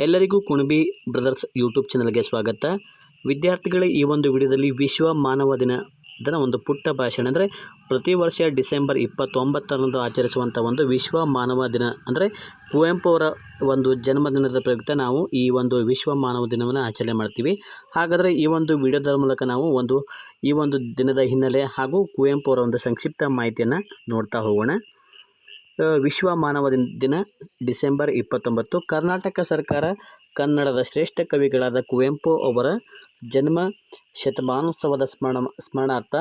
ಎಲ್ಲರಿಗೂ Kunbi brothers YouTube ಚಾನಲ್ಗೆ ಸ್ವಾಗತ. ವಿದ್ಯಾರ್ಥಿಗಳೇ, ಈ ಒಂದು ವಿಡಿಯೋದಲ್ಲಿ ವಿಶ್ವ ಮಾನವ ದಿನದ ಒಂದು ಪುಟ್ಟ ಭಾಷಣ ಅಂದರೆ ಪ್ರತಿ ವರ್ಷ ಡಿಸೆಂಬರ್ ಇಪ್ಪತ್ತೊಂಬತ್ತರಂದು ಆಚರಿಸುವಂಥ ಒಂದು ವಿಶ್ವ ಮಾನವ ದಿನ ಅಂದರೆ ಕುವೆಂಪು ಅವರ ಒಂದು ಜನ್ಮದಿನದ ಪ್ರಯುಕ್ತ ನಾವು ಈ ಒಂದು ವಿಶ್ವ ಮಾನವ ದಿನವನ್ನು ಆಚರಣೆ ಮಾಡ್ತೀವಿ. ಹಾಗಾದರೆ ಈ ಒಂದು ವಿಡಿಯೋದ ಮೂಲಕ ನಾವು ಒಂದು ಈ ಒಂದು ದಿನದ ಹಿನ್ನೆಲೆ ಹಾಗೂ ಕುವೆಂಪು ಅವರ ಒಂದು ಸಂಕ್ಷಿಪ್ತ ಮಾಹಿತಿಯನ್ನು ನೋಡ್ತಾ ಹೋಗೋಣ. ವಿಶ್ವ ಮಾನವ ದಿನ ದಿನ ಡಿಸೆಂಬರ್ ಇಪ್ಪತ್ತೊಂಬತ್ತು, ಕರ್ನಾಟಕ ಸರ್ಕಾರ ಕನ್ನಡದ ಶ್ರೇಷ್ಠ ಕವಿಗಳಾದ ಕುವೆಂಪು ಅವರ ಜನ್ಮ ಶತಮಾನೋತ್ಸವದ ಸ್ಮರಣ, ಸ್ಮರಣಾರ್ಥ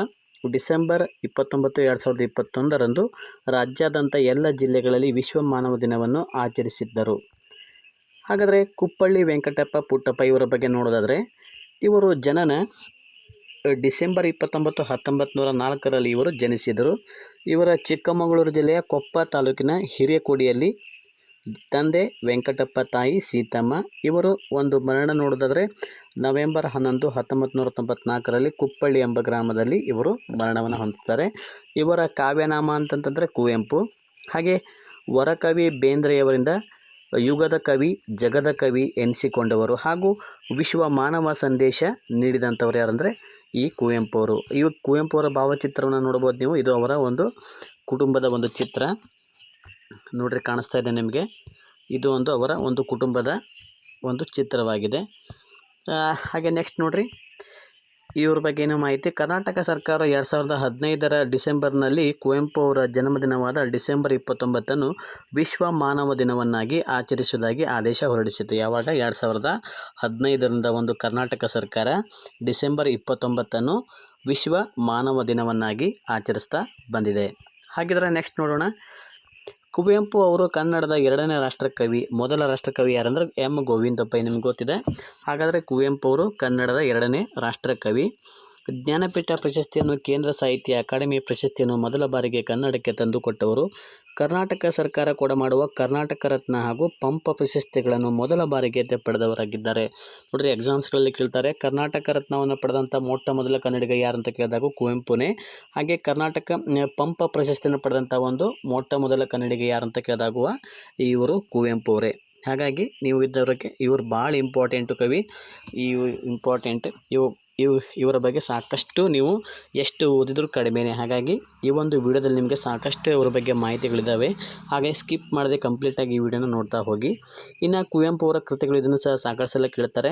ಡಿಸೆಂಬರ್ ಇಪ್ಪತ್ತೊಂಬತ್ತು, ಎರಡು ಸಾವಿರದ ಇಪ್ಪತ್ತೊಂದರಂದು ರಾಜ್ಯಾದ್ಯಂತ ಎಲ್ಲ ಜಿಲ್ಲೆಗಳಲ್ಲಿ ವಿಶ್ವ ಮಾನವ ದಿನವನ್ನು ಆಚರಿಸಿದ್ದರು. ಹಾಗಾದರೆ ಕುಪ್ಪಳ್ಳಿ ವೆಂಕಟಪ್ಪ ಪುಟ್ಟಪ್ಪ ಇವರ ಬಗ್ಗೆ ನೋಡೋದಾದರೆ, ಇವರು ಜನನ ಡಿಸೆಂಬರ್ ಇಪ್ಪತ್ತೊಂಬತ್ತು ಹತ್ತೊಂಬತ್ತು ನೂರ ನಾಲ್ಕರಲ್ಲಿ ಇವರು ಜನಿಸಿದರು. ಇವರ ಚಿಕ್ಕಮಗಳೂರು ಜಿಲ್ಲೆಯ ಕೊಪ್ಪ ತಾಲೂಕಿನ ಹಿರಿಯಕೋಡಿಯಲ್ಲಿ ತಂದೆ ವೆಂಕಟಪ್ಪ ತಾಯಿ ಸೀತಮ್ಮ ಇವರು ಒಂದು ಮರಣ ನೋಡೋದಾದರೆ ನವೆಂಬರ್ ಹನ್ನೊಂದು ಹತ್ತೊಂಬತ್ತು ನೂರ ತೊಂಬತ್ನಾಲ್ಕರಲ್ಲಿ ಕುಪ್ಪಳ್ಳಿ ಎಂಬ ಗ್ರಾಮದಲ್ಲಿ ಇವರು ಮರಣವನ್ನು ಹೊಂದುತ್ತಾರೆ ಇವರ ಕಾವ್ಯನಾಮ ಅಂತಂತಂದರೆ ಕುವೆಂಪು. ಹಾಗೆ ವರಕವಿ ಬೇಂದ್ರೆಯವರಿಂದ ಯುಗದ ಕವಿ, ಜಗದ ಕವಿ ಎನಿಸಿಕೊಂಡವರು ಹಾಗೂ ವಿಶ್ವ ಮಾನವ ಸಂದೇಶ ನೀಡಿದಂಥವ್ರು ಯಾರಂದರೆ ಈ ಕುವೆಂಪು ಅವರು ಈ ಕುವೆಂಪು ಅವರ ಭಾವಚಿತ್ರವನ್ನು ನೋಡ್ಬೋದು ನೀವು. ಇದು ಅವರ ಒಂದು ಕುಟುಂಬದ ಒಂದು ಚಿತ್ರ. ನೋಡ್ರಿ, ಕಾಣಿಸ್ತಾ ಇದೆ ನಿಮಗೆ. ಇದು ಒಂದು ಅವರ ಒಂದು ಕುಟುಂಬದ ಒಂದು ಚಿತ್ರವಾಗಿದೆ. ಹಾಗೆ ನೆಕ್ಸ್ಟ್ ನೋಡ್ರಿ. ಇವ್ರ ಬಗ್ಗೆ ಏನು ಮಾಹಿತಿ. ಕರ್ನಾಟಕ ಸರ್ಕಾರ ಎರಡು ಸಾವಿರದ ಹದಿನೈದರ ಡಿಸೆಂಬರ್ನಲ್ಲಿ ಕುವೆಂಪು ಅವರ ಜನ್ಮದಿನವಾದ ಡಿಸೆಂಬರ್ ಇಪ್ಪತ್ತೊಂಬತ್ತನ್ನು ವಿಶ್ವ ಮಾನವ ದಿನವನ್ನಾಗಿ ಆಚರಿಸುವುದಾಗಿ ಆದೇಶ ಹೊರಡಿಸಿತು ಯಾವಾಗ? ಎರಡು ಸಾವಿರದ ಹದಿನೈದರಿಂದ ಒಂದು ಕರ್ನಾಟಕ ಸರ್ಕಾರ ಡಿಸೆಂಬರ್ ಇಪ್ಪತ್ತೊಂಬತ್ತನ್ನು ವಿಶ್ವ ಮಾನವ ದಿನವನ್ನಾಗಿ ಆಚರಿಸ್ತಾ ಬಂದಿದೆ. ಹಾಗಿದ್ರೆ ನೆಕ್ಸ್ಟ್ ನೋಡೋಣ. ಕುವೆಂಪು ಅವರು ಕನ್ನಡದ ಎರಡನೇ ರಾಷ್ಟ್ರಕವಿ, ಮೊದಲ ರಾಷ್ಟ್ರಕವಿ ಯಾರಂದ್ರೆ ಎಂ. ಗೋವಿಂದಪ್ಪ, ನಿಮ್ಗೆ ಗೊತ್ತಿದೆ. ಹಾಗಾದರೆ ಕುವೆಂಪು ಅವರು ಕನ್ನಡದ ಎರಡನೇ ರಾಷ್ಟ್ರಕವಿ. ಜ್ಞಾನಪೀಠ ಪ್ರಶಸ್ತಿಯನ್ನು ಕೇಂದ್ರ ಸಾಹಿತ್ಯ ಅಕಾಡೆಮಿ ಪ್ರಶಸ್ತಿಯನ್ನು ಮೊದಲ ಬಾರಿಗೆ ಕನ್ನಡಕ್ಕೆ ತಂದುಕೊಟ್ಟವರು ಕರ್ನಾಟಕ ಸರ್ಕಾರ ಕೊಡಮಾಡುವ ಕರ್ನಾಟಕ ರತ್ನ ಹಾಗೂ ಪಂಪ ಪ್ರಶಸ್ತಿಗಳನ್ನು ಮೊದಲ ಬಾರಿಗೆ ಪಡೆದವರಾಗಿದ್ದಾರೆ. ನೋಡ್ರಿ ಎಕ್ಸಾಮ್ಸ್ಗಳಲ್ಲಿ ಕೇಳ್ತಾರೆ, ಕರ್ನಾಟಕ ರತ್ನವನ್ನು ಪಡೆದಂಥ ಮೊಟ್ಟ ಮೊದಲ ಕನ್ನಡಿಗ ಅಂತ ಕೇಳಿದಾಗ ಕುವೆಂಪುನೇ. ಹಾಗೆ ಕರ್ನಾಟಕ ಪಂಪ ಪ್ರಶಸ್ತಿಯನ್ನು ಪಡೆದಂಥ ಒಂದು ಮೊಟ್ಟ ಮೊದಲ ಕನ್ನಡಿಗ ಯಾರು ಅಂತ ಕೇಳಿದಾಗುವ ಇವರು ಕುವೆಂಪು ಅವರೇ ಹಾಗಾಗಿ ನೀವು ಇದ್ದವರಿಗೆ ಇವರು ಭಾಳ ಇಂಪಾರ್ಟೆಂಟು ಕವಿ. ಇವು ಇಂಪಾರ್ಟೆಂಟ್ ಇವು ಇವು, ಇವರ ಬಗ್ಗೆ ಸಾಕಷ್ಟು ನೀವು ಎಷ್ಟು ಓದಿದರೂ ಕಡಿಮೆನೇ. ಹಾಗಾಗಿ ಈ ಒಂದು ವಿಡಿಯೋದಲ್ಲಿ ನಿಮಗೆ ಸಾಕಷ್ಟು ಇವರ ಬಗ್ಗೆ ಮಾಹಿತಿಗಳಿದ್ದಾವೆ ಹಾಗೆ ಸ್ಕಿಪ್ ಮಾಡದೆ ಕಂಪ್ಲೀಟಾಗಿ ಈ ವಿಡಿಯೋನ ನೋಡ್ತಾ ಹೋಗಿ. ಇನ್ನು ಕುವೆಂಪು ಅವರ ಕೃತಿಗಳು ಇದನ್ನು ಸಹ ಸಾಕಷ್ಟು ಸಲ ಕೇಳ್ತಾರೆ.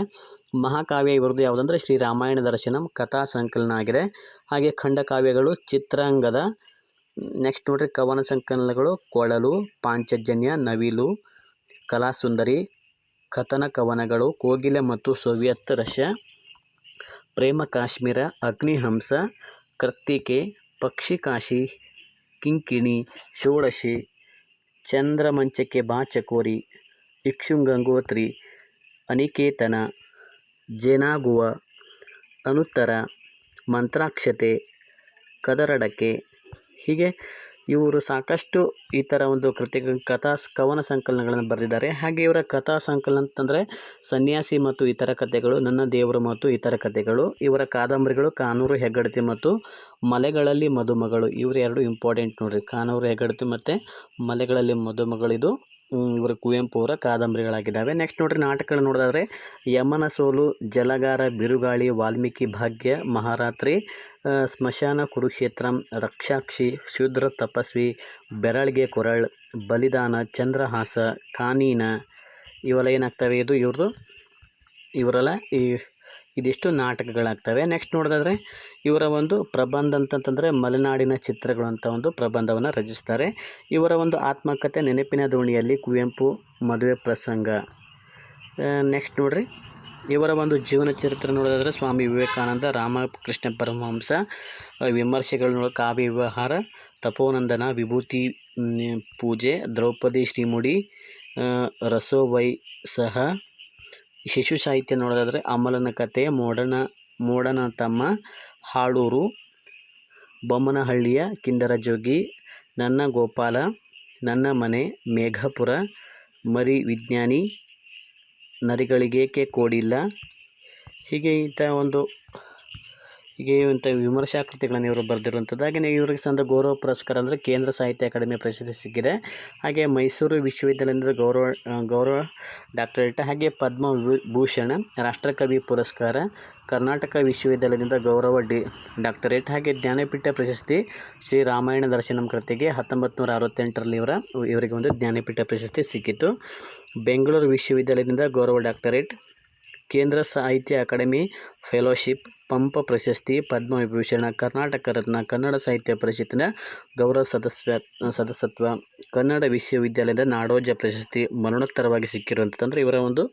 ಮಹಾಕಾವ್ಯ ಇವರದ್ದು ಯಾವುದಂದ್ರೆ ಶ್ರೀ ರಾಮಾಯಣ ದರ್ಶನಂ ಕಥಾ ಸಂಕಲನ ಆಗಿದೆ. ಹಾಗೆ ಖಂಡಕಾವ್ಯಗಳು ಚಿತ್ರಾಂಗದ ನೆಕ್ಸ್ಟ್ ನೋಡ್ರಿ ಕವನ ಸಂಕಲನಗಳು ಕೊಳಲು, ಪಾಂಚಜನ್ಯ, ನವಿಲು, ಕಲಾಸುಂದರಿ, ಕಥನ ಕವನಗಳು, ಕೋಗಿಲೆ ಮತ್ತು ಸೋವಿಯತ್ ರಷ್ಯಾ. ಪ್ರೇಮ ಕಾಶ್ಮೀರ, ಅಗ್ನಿಹಂಸ ಪಕ್ಷಿ ಕಾಶಿ, ಕಿಂಕಿಣಿ, ಷೋಡಶಿ, ಚಂದ್ರಮಂಚಕ್ಕೆ ಬಾಚಕೋರಿ, ಇಕ್ಷುಗಂಗೋತ್ರಿ, ಅನಿಕೇತನ, ಜೇನಾಗುವ, ಅನುತ್ತರ, ಮಂತ್ರಾಕ್ಷತೆ, ಕದರಡಕೆ ಹೀಗೆ ಇವರು ಸಾಕಷ್ಟು ಈ ಥರ ಒಂದು ಕೃತಿ ಕಥಾ ಕವನ ಸಂಕಲನಗಳನ್ನು ಬರೆದಿದ್ದಾರೆ. ಹಾಗೆ ಇವರ ಕಥಾ ಸಂಕಲನ ಅಂತಂದರೆ ಸನ್ಯಾಸಿ ಮತ್ತು ಇತರ ಕಥೆಗಳು ನನ್ನ ದೇವರು ಮತ್ತು ಇತರ ಕಥೆಗಳು ಇವರ ಕಾದಂಬರಿಗಳು ಕಾನೂರು ಹೆಗ್ಗಡತಿ ಮತ್ತು ಮಲೆಗಳಲ್ಲಿ ಮದುಮಗಳು. ಇವರು ಎರಡು ಇಂಪಾರ್ಟೆಂಟ್ ನೋಡಿರಿ. ಕಾನೂರು ಹೆಗ್ಗಡತಿ ಮತ್ತು ಮಲೆಗಳಲ್ಲಿ ಮದುಮಗಳಿದು ಹ್ಮ್, ಇವರ ಕುವೆಂಪು ಅವರ ಕಾದಂಬರಿಗಳಾಗಿದ್ದಾವೆ. ನೆಕ್ಸ್ಟ್ ನೋಡ್ರಿ, ನಾಟಕಗಳು ನೋಡೋದಾದರೆ ಯಮನ ಸೋಲು ಜಲಗಾರ, ಬಿರುಗಾಳಿ, ವಾಲ್ಮೀಕಿ ಭಾಗ್ಯ, ಮಹಾರಾತ್ರಿ ಸ್ಮಶಾನ ಕುರುಕ್ಷೇತ್ರ, ರಕ್ಷಾಕ್ಷಿ, ಶೂದ್ರ ತಪಸ್ವಿ, ಬೆರಳ್ಗೆ ಕೊರಳ್, ಬಲಿದಾನ, ಚಂದ್ರಹಾಸ, ಕಾನೀನ, ಇವೆಲ್ಲ ಏನಾಗ್ತವೆ ಇದು? ಇವ್ರದ್ದು ಇವರೆಲ್ಲ ಈ ಇದಿಷ್ಟು ನಾಟಕಗಳಾಗ್ತವೆ. ನೆಕ್ಸ್ಟ್ ನೋಡೋದಾದ್ರೆ, ಇವರ ಒಂದು ಪ್ರಬಂಧ ಅಂತಂತಂದರೆ ಮಲೆನಾಡಿನ ಚಿತ್ರಗಳು ಅಂತ ಒಂದು ಪ್ರಬಂಧವನ್ನು ರಚಿಸ್ತಾರೆ. ಇವರ ಒಂದು ಆತ್ಮಕಥೆ ನೆನಪಿನ ದೋಣಿಯಲ್ಲಿ ಕುವೆಂಪು ಮದುವೆ ಪ್ರಸಂಗ. ನೆಕ್ಸ್ಟ್ ನೋಡ್ರಿ. ಇವರ ಒಂದು ಜೀವನ ಚರಿತ್ರೆ ನೋಡೋದಾದ್ರೆ ಸ್ವಾಮಿ ವಿವೇಕಾನಂದ ರಾಮಕೃಷ್ಣ ಪರಮಹಂಸ ವಿಮರ್ಶೆಗಳು ನೋಡೋ ಕಾವ್ಯ ವ್ಯವಹಾರ ತಪೋನಂದನ, ವಿಭೂತಿ ಪೂಜೆ, ದ್ರೌಪದಿ, ಶ್ರೀಮುಡಿ ರಸೋವೈ ಸಹ ಶಿಶು ಸಾಹಿತ್ಯ ನೋಡೋದಾದರೆ ಅಮಲನ ಕತೆ, ಮೋಡನ ಮೋಡನ ತಮ್ಮ, ಹಾಡೂರು, ಬೊಮ್ಮನಹಳ್ಳಿಯ ಕಿಂದರ ಜೋಗಿ, ನನ್ನ ಗೋಪಾಲ, ನನ್ನ ಮನೆ, ಮೇಘಪುರ ಮರಿ ವಿಜ್ಞಾನಿ ನರಿಗಳಿಗೇಕೆ ಕೋಡಿಲ್ಲ. ಹೀಗೆ ಇಂಥ ಒಂದು ಹೀಗೆ ಇಂಥ ವಿಮರ್ಶಾ ಕೃತಿಗಳನ್ನು ಇವರು ಬರೆದಿರುವಂಥದ್ದು. ಹಾಗೆಯೇ ಇವರಿಗೆ ಸಂದ ಗೌರವ ಪುರಸ್ಕಾರ ಅಂದರೆ ಕೇಂದ್ರ ಸಾಹಿತ್ಯ ಅಕಾಡೆಮಿ ಪ್ರಶಸ್ತಿ ಸಿಕ್ಕಿದೆ. ಹಾಗೆ ಮೈಸೂರು ವಿಶ್ವವಿದ್ಯಾಲಯದಿಂದ ಗೌರವ ಗೌರವ ಡಾಕ್ಟರೇಟ್ ಹಾಗೆ ಪದ್ಮ ಭೂಷಣ ರಾಷ್ಟ್ರಕವಿ ಪುರಸ್ಕಾರ, ಕರ್ನಾಟಕ ವಿಶ್ವವಿದ್ಯಾಲಯದಿಂದ ಗೌರವ ಡಿ, ಡಾಕ್ಟರೇಟ್ ಹಾಗೆ ಜ್ಞಾನಪೀಠ ಪ್ರಶಸ್ತಿ, ಶ್ರೀ ರಾಮಾಯಣ ದರ್ಶನಂ ಕೃತಿಗೆ ಹತ್ತೊಂಬತ್ತು ನೂರ ಅರವತ್ತೆಂಟರಲ್ಲಿ ಇವರ, ಇವರಿಗೆ ಒಂದು ಜ್ಞಾನಪೀಠ ಪ್ರಶಸ್ತಿ ಸಿಕ್ಕಿತು. ಬೆಂಗಳೂರು ವಿಶ್ವವಿದ್ಯಾಲಯದಿಂದ ಗೌರವ ಡಾಕ್ಟರೇಟ್, ಕೇಂದ್ರ ಸಾಹಿತ್ಯ ಅಕಾಡೆಮಿ ಫೆಲೋಶಿಪ್ ಪಂಪ ಪ್ರಶಸ್ತಿ, ಪದ್ಮವಿಭೂಷಣ, ಕರ್ನಾಟಕ ರತ್ನ, ಕನ್ನಡ ಸಾಹಿತ್ಯ ಪರಿಷತ್ತಿನ ಗೌರವ ಸದಸ್ಯ, ಸದಸ್ಯತ್ವ, ಕನ್ನಡ ವಿಶ್ವವಿದ್ಯಾಲಯದ ನಾಡೋಜ ಪ್ರಶಸ್ತಿ ಮರಣೋತ್ತರವಾಗಿ ಸಿಕ್ಕಿರುವಂಥದ್ದು. ಅಂದರೆ ಇವರ ಒಂದು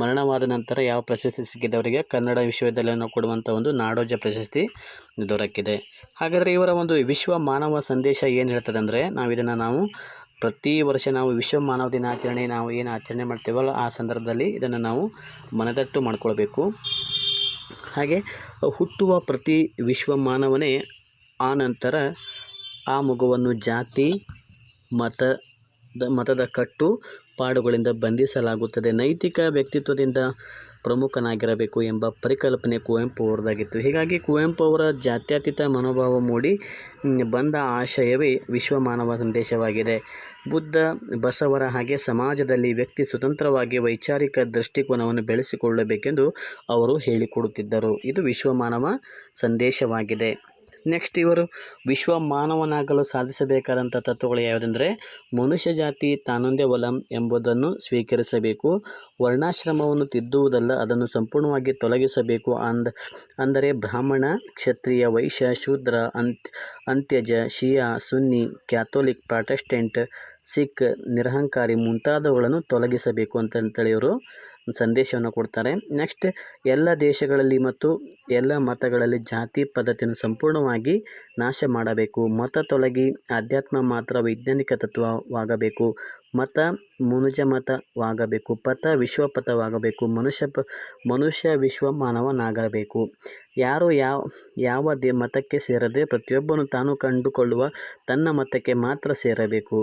ಮರಣವಾದ ನಂತರ ಯಾವ ಪ್ರಶಸ್ತಿ ಸಿಕ್ಕಿದವರಿಗೆ ಕನ್ನಡ ವಿಶ್ವವಿದ್ಯಾಲಯವನ್ನು ಕೊಡುವಂಥ ಒಂದು ನಾಡೋಜ ಪ್ರಶಸ್ತಿ ದೊರಕಿದೆ. ಹಾಗಾದರೆ ಇವರ ಒಂದು ವಿಶ್ವ ಮಾನವ ಸಂದೇಶ ಏನು ಹೇಳ್ತದೆ ಅಂದರೆ ನಾವು ಇದನ್ನು ನಾವು ಪ್ರತಿ ವರ್ಷ ನಾವು ವಿಶ್ವ ಮಾನವ ದಿನಾಚರಣೆ ನಾವು ಏನು ಆಚರಣೆ ಮಾಡ್ತೇವಲ್ಲ, ಆ ಸಂದರ್ಭದಲ್ಲಿ ಇದನ್ನು ನಾವು ಮನದಟ್ಟು ಮಾಡಿಕೊಳ್ಬೇಕು. ಹಾಗೆ ಹುಟ್ಟುವ ಪ್ರತಿ ವಿಶ್ವ ಮಾನವನೇ ಆ ನಂತರ ಆ ಮಗುವನ್ನು ಜಾತಿ ಮತದ ಮತದ ಕಟ್ಟು ಪಾಡುಗಳಿಂದ ಬಂಧಿಸಲಾಗುತ್ತದೆ. ನೈತಿಕ ವ್ಯಕ್ತಿತ್ವದಿಂದ ಪ್ರಮುಖನಾಗಿರಬೇಕು ಎಂಬ ಪರಿಕಲ್ಪನೆ ಕುವೆಂಪು ಅವರದಾಗಿತ್ತು. ಹೀಗಾಗಿ ಕುವೆಂಪು ಅವರ ಜಾತ್ಯತೀತ ಮನೋಭಾವ ಮೂಡಿ ಬಂದ ಆಶಯವೇ ವಿಶ್ವ ಮಾನವ ಸಂದೇಶವಾಗಿದೆ. ಬುದ್ಧ, ಬಸವರ ಹಾಗೆ ಸಮಾಜದಲ್ಲಿ ವ್ಯಕ್ತಿ ಸ್ವತಂತ್ರವಾಗಿ ವೈಚಾರಿಕ ದೃಷ್ಟಿಕೋನವನ್ನು ಬೆಳೆಸಿಕೊಳ್ಳಬೇಕೆಂದು ಅವರು ಹೇಳಿಕೊಡುತ್ತಿದ್ದರು. ಇದು ವಿಶ್ವ ಮಾನವ ಸಂದೇಶವಾಗಿದೆ. ನೆಕ್ಸ್ಟ್ ಇವರು ವಿಶ್ವ ಮಾನವನಾಗಲು ಸಾಧಿಸಬೇಕಾದಂಥ ತತ್ವಗಳು ಯಾವುದೆಂದರೆ ಮನುಷ್ಯ ಜಾತಿ ತಾನೊಂದೇ ಒಲಂ ಎಂಬುದನ್ನು ಸ್ವೀಕರಿಸಬೇಕು, ವರ್ಣಾಶ್ರಮವನ್ನು ತಿದ್ದುವುದಲ್ಲ, ಅದನ್ನು ಸಂಪೂರ್ಣವಾಗಿ ತೊಲಗಿಸಬೇಕು ಅಂದ, ಅಂದರೆ ಬ್ರಾಹ್ಮಣ, ಕ್ಷತ್ರಿಯ, ವೈಶ್ಯ, ಶೂದ್ರ ಅಂತ್ Antyaja, Shia, Sunni, Catholic, Protestant, Sikh, ನಿರಹಂಕಾರಿ ಮುಂತಾದವುಗಳನ್ನು ತೊಲಗಿಸಬೇಕು ಅಂತಂತೇಳಿ ಇವರು ಸಂದೇಶವನ್ನು ಕೊಡ್ತಾರೆ. ನೆಕ್ಸ್ಟ್ ಎಲ್ಲ ದೇಶಗಳಲ್ಲಿ ಮತ್ತು ಎಲ್ಲ ಮತಗಳಲ್ಲಿ ಜಾತಿ ಪದ್ಧತಿಯನ್ನು ಸಂಪೂರ್ಣವಾಗಿ ನಾಶ ಮಾಡಬೇಕು. ಮತ ತೊಲಗಿ ಅಧ್ಯಾತ್ಮ ಮಾತ್ರ ವೈಜ್ಞಾನಿಕ ತತ್ವವಾಗಬೇಕು. ಮತ ಮುನುಜ ಮತವಾಗಬೇಕು ಪಥ ವಿಶ್ವಪಥವಾಗಬೇಕು. ಮನುಷ್ಯ ಪ, ಮನುಷ್ಯ ವಿಶ್ವ ಮಾನವನಾಗಬೇಕು. ಯಾರು ಯಾವ ಯಾವ ದೇ, ಮತಕ್ಕೆ ಸೇರದೆ ಪ್ರತಿಯೊಬ್ಬನು ತಾನು ಕಂಡುಕೊಳ್ಳುವ ತನ್ನ ಮತಕ್ಕೆ ಮಾತ್ರ ಸೇರಬೇಕು.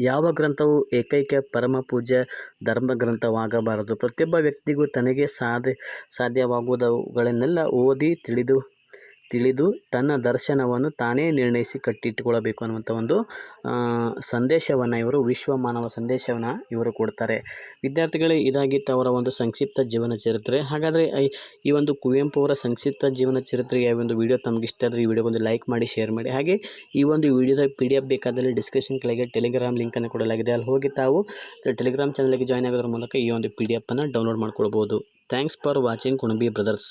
ಯಾವ ಗ್ರಂಥವು ಏಕೈಕ ಪರಮ ಪೂಜ್ಯ ಧರ್ಮ ಗ್ರಂಥವಾಗಬಾರದು? ಪ್ರತಿಯೊಬ್ಬ ವ್ಯಕ್ತಿಗೂ ತನಗೆ ಸಾಧ್ಯ ಸಾಧ್ಯವಾಗುವುದವುಗಳನ್ನೆಲ್ಲ ಓದಿ ತಿಳಿದು ತಿಳಿದು ತನ್ನ ದರ್ಶನವನ್ನು ತಾನೇ ನಿರ್ಣಯಿಸಿ ಕಟ್ಟಿಟ್ಟುಕೊಳ್ಳಬೇಕು ಅನ್ನುವಂಥ ಒಂದು ಸಂದೇಶವನ್ನು ಇವರು, ವಿಶ್ವ ಮಾನವ ಸಂದೇಶವನ್ನು ಇವರು ಕೊಡ್ತಾರೆ. ವಿದ್ಯಾರ್ಥಿಗಳೇ, ಇದಾಗಿತ್ತು ಅವರ ಒಂದು ಸಂಕ್ಷಿಪ್ತ ಜೀವನ ಚರಿತ್ರೆ. ಹಾಗಾದರೆ ಈ ಒಂದು ಕುವೆಂಪು ಅವರ ಸಂಕ್ಷಿಪ್ತ ಜೀವನ ಚರಿತ್ರೆಗೆ ಯಾವ ಒಂದು ವಿಡಿಯೋ ತಮಗೆ ಇಷ್ಟ ಆದರೆ ಈ ವಿಡಿಯೋಗೊಂದು ಲೈಕ್ ಮಾಡಿ, ಶೇರ್ ಮಾಡಿ. ಹಾಗೆ ಈ ಒಂದು ವಿಡಿಯೋದ ಪಿ ಡಿ ಎಫ್ ಬೇಕಾದಲ್ಲಿ ಡಿಸ್ಕ್ರಿಪ್ಷನ್ ಕೆಳಗೆ ಟೆಲಿಗ್ರಾಮ್ ಲಿಂಕನ್ನು ಕೊಡಲಾಗಿದೆ. ಅಲ್ಲಿ ಹೋಗಿ ತಾವು ಟೆಲಿಗ್ರಾಮ್ ಚಾನಲ್ಗೆ ಜಾಯ್ನ್ ಆಗೋದ್ರ ಮೂಲಕ ಈ ಒಂದು ಪಿ ಡಿ ಎಫನ್ನು ಡೌನ್ಲೋಡ್ ಮಾಡ್ಕೊಳ್ಬೋದು. Thanks for watching, Kunabi brothers.